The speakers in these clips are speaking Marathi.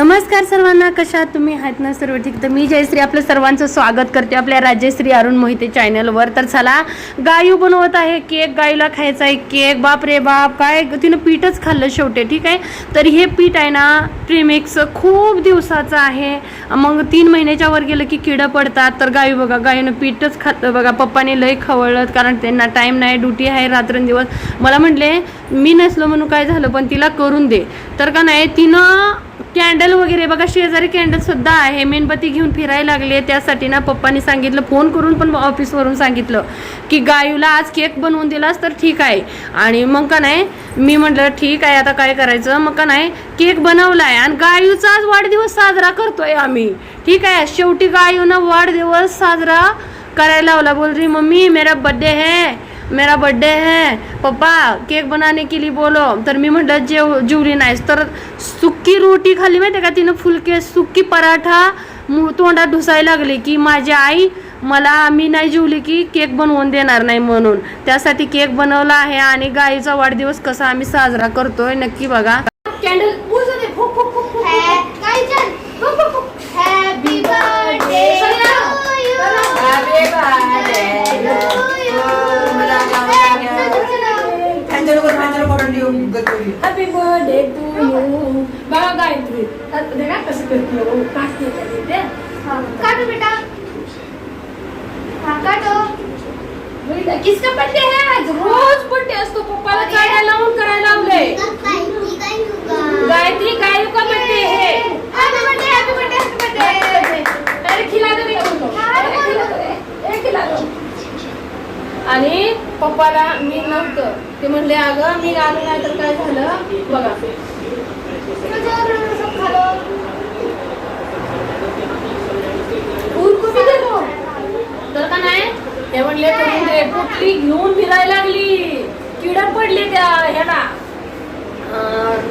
नमस्कार सर्वांना कशा तुम्ही? आहेत ना सर्व ठीक? तर मी जयश्री आपलं सर्वांचं स्वागत करते आपल्या राज्यश्री अरुण मोहिते चॅनलवर तर चला गायू बनवत आहे केक गायूला खायचा आहे केक. बाप रे बाप काय तिनं पीठच खाल्लं शेवटे ठीक आहे? तर हे पीठ आहे ना प्रीमिक्स खूप दिवसाचं आहे. मग तीन महिन्याच्या वर गेलं की किडं पडतात. तर गायू बघा गायूनं पीठच खातं बघा पप्पाने लय खवळलं कारण त्यांना टाईम नाही ड्युटी आहे रात्रंदिवस. मला म्हटले मी नसलो म्हणून काय झालं पण तिला करून दे. तर का नाही तिनं कॅन्डल वगैरे बघा शेजारी कॅन्डल सुद्धा आहे. मेणबत्ती घेऊन फिरायला लागले. त्यासाठी ना पप्पानी सांगितलं फोन करून पण ऑफिसवरून सांगितलं की गायूला आज केक बनवून दिलास तर ठीक आहे. आणि मग का नाही मी म्हटलं ठीक आहे आता काय करायचं? मग का नाही केक बनवला आहे आणि गायूचा आज वाढदिवस साजरा करतोय आम्ही. ठीक आहे शेवटी गायूनं वाढदिवस साजरा करायला लावला. बोल रही मम्मी मेरा बर्थडे है. मेरा बर्थडे है। पप्पा केक बनाने के लिए बोलो। तर मी म्हटलं जेव जेवली नाहीस. तर सुक्की रोटी खाल्ली माहिती आहे का तिनं? फुलके सुकी पराठा तोंडात ढुसायला लागली की माझी आई मला मी नाही जेवली की केक बनवून देणार नाही म्हणून. त्यासाठी केक बनवला आहे आणि गाईचा वाढदिवस कसा आम्ही साजरा करतोय नक्की बघा. बघा गायत्री देखा कसं करते काटते ते काटो बेटा. हाँ काटो किसका बर्थडे है आज? रोज बर्थडे असतो पप्पाला चायला लावून करायला लावले. गायत्री गायू का बर्थडे है. बर्थडे बर्थडे बर्थडे अरे खिला दो रे खिला दो. आणि पप्पाला मी नव्हतं. ते म्हणले अगं मी आलो नाही तर काय झालं? बघा सब खा लो उरकू बी दिलो तर का नाही ते म्हणले करून दे घेऊन फिरायला लागली. किड पडली त्या ह्याला.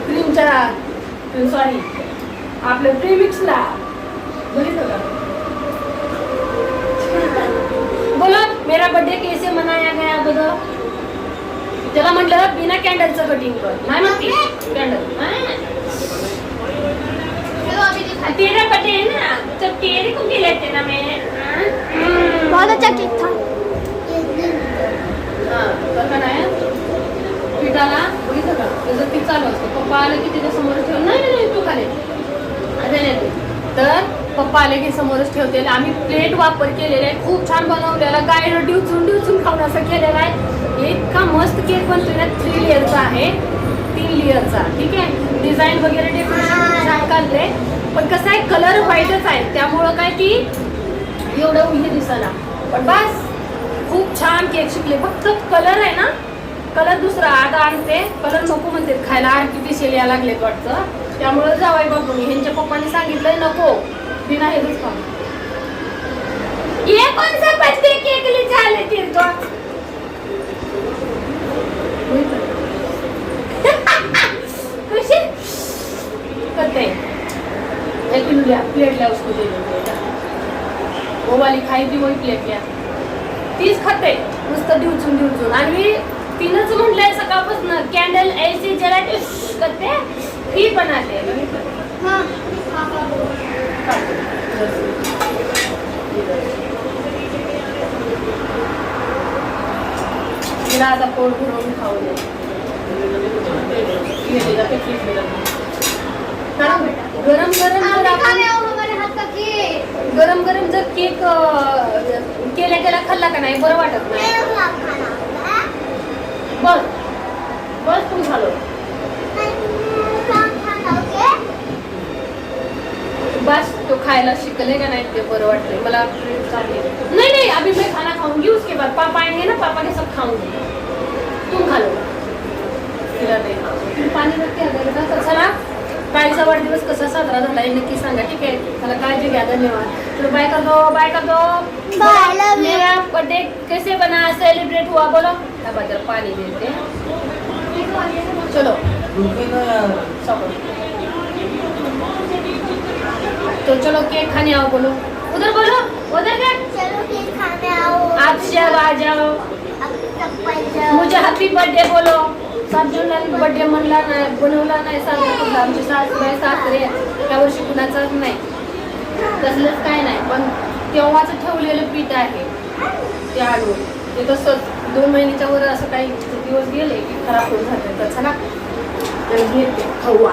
क्रीमच्या सॉरी आपल्या प्रीमिक्सला. बघितलं बोलो मेरा बर्थडे कैसे मनाया गया बघ. त्याला म्हटलं बिना कॅन्डलचं कटिंग कर. नाही म्हणते. कॅन्डल तेरा बर्थडे है ना. तो तेरे को खिलाते ना मैं. बहुत अच्छा केक था हा, तर का नाही पिठाला बघितलं का त्याचं पीठ चालू असतं पप्पा आलं की त्याच्यासमोर ठेव नाही नाही, नाही तू खाली अरे नाही, नाही. तर पप्पा आले की समोरच ठेवते आम्ही प्लेट वापर केलेला आहे खूप छान बनवलेला गायनं डिवचून डिवचून खाऊन असं केलेला आहे. इतका मस्त केक बनतोय ना. थ्री लेअरचा आहे. तीन लेअरचा ठीक आहे? डिझाईन वगैरे डेकोरेशन छान काढले पण कसं आहे कलर व्हाईटच आहे. त्यामुळं काय ती एवढं हे दिसायला. पण बस खूप छान केक शिकले. फक्त कलर आहे ना. कलर दुसरा आता आणते. कलर नको म्हणते. खायला आर्टिफिशियल या लागलेत वाटतं. त्यामुळं जावाय बापूनी ह्यांच्या पप्पाने सांगितलंय नको. बिना हेच खा ये कौन सा बर्थडे केक ले चाले तेरे को? खुशी? करते एक किलो लिया प्लेट लिया उसको दे दो वो वाली खाई थी वही प्लेट लिया। तीच खाते नुसतं डिवचून डिवचून आणि तिनंच म्हटलंय सकाळपासून कॅन्डल ऐसी जलाते करते ही। बनाते बघितलं? तिला आता पोट भरून खाऊ दे. गरम गरम जर आपण गरम गरम जर केक अं, केल्या केल्या खाल्ला का नाही? बरं वाटत नाही. बस. बस तू झालो. बस तो खायला शिकले का नाही ते बरं वाटतंय. मला आहे. नहीं नहीं अभी मैं खाना खाऊंगी उसके बाद पापा आएंगे ना पापा के सब खाऊंगी तुम खा लो। पाणी नक्की आलं तर चला. काळीचा वाढदिवस कसा साजरा झाला हे नक्की सांगा ठीक आहे? चला काळजी घ्या धन्यवाद. बाय कर दो बाय कर दो मेरा बर्थडे कैसे बना सेलिब्रेट हुआ बोलो. अब जरा पानी देते. चलो. तो चलो केक खाने आओ बोलो. उधर बोलो. उधर क्या चलो केक खाने आओ. आप सब आ जाओ मुझे हॅपी बर्थडे बोलो। सात जूनला बर्थडे म्हणला नाही बनवला नाही साजरा कुठला आमचे सासरे सासरे त्या वर्षी कुणाचाच नाही. तसलंच काय नाही पण तेव्हाच ठेवलेलं पीठ आहे. ते आडू ते तसंच दोन महिन्याच्या वर असं काही दिवस गेले की खराब होऊन जाते. तसं ना तर घेते खवा